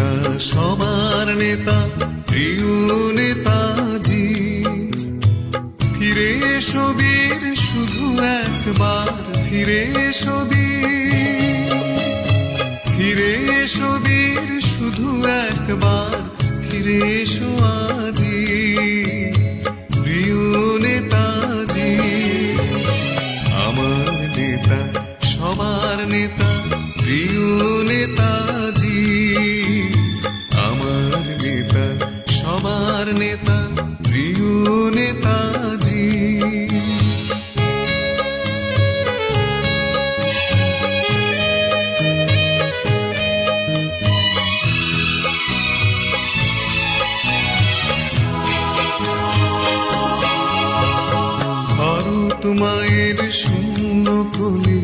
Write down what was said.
নেতা, সবার নেতা, প্রিয় নেতাজি। ফিরে সবির শুধু একবার ফিরে সবির ফিরে সবির শুধু একবার ফিরে এসো প্রিয় নেতাজি, আমার নেতা, সবার নেতা, প্রিয় আমার নেতা প্রিয় নেতাজি। ভারত মায়ের শূন্য কোলে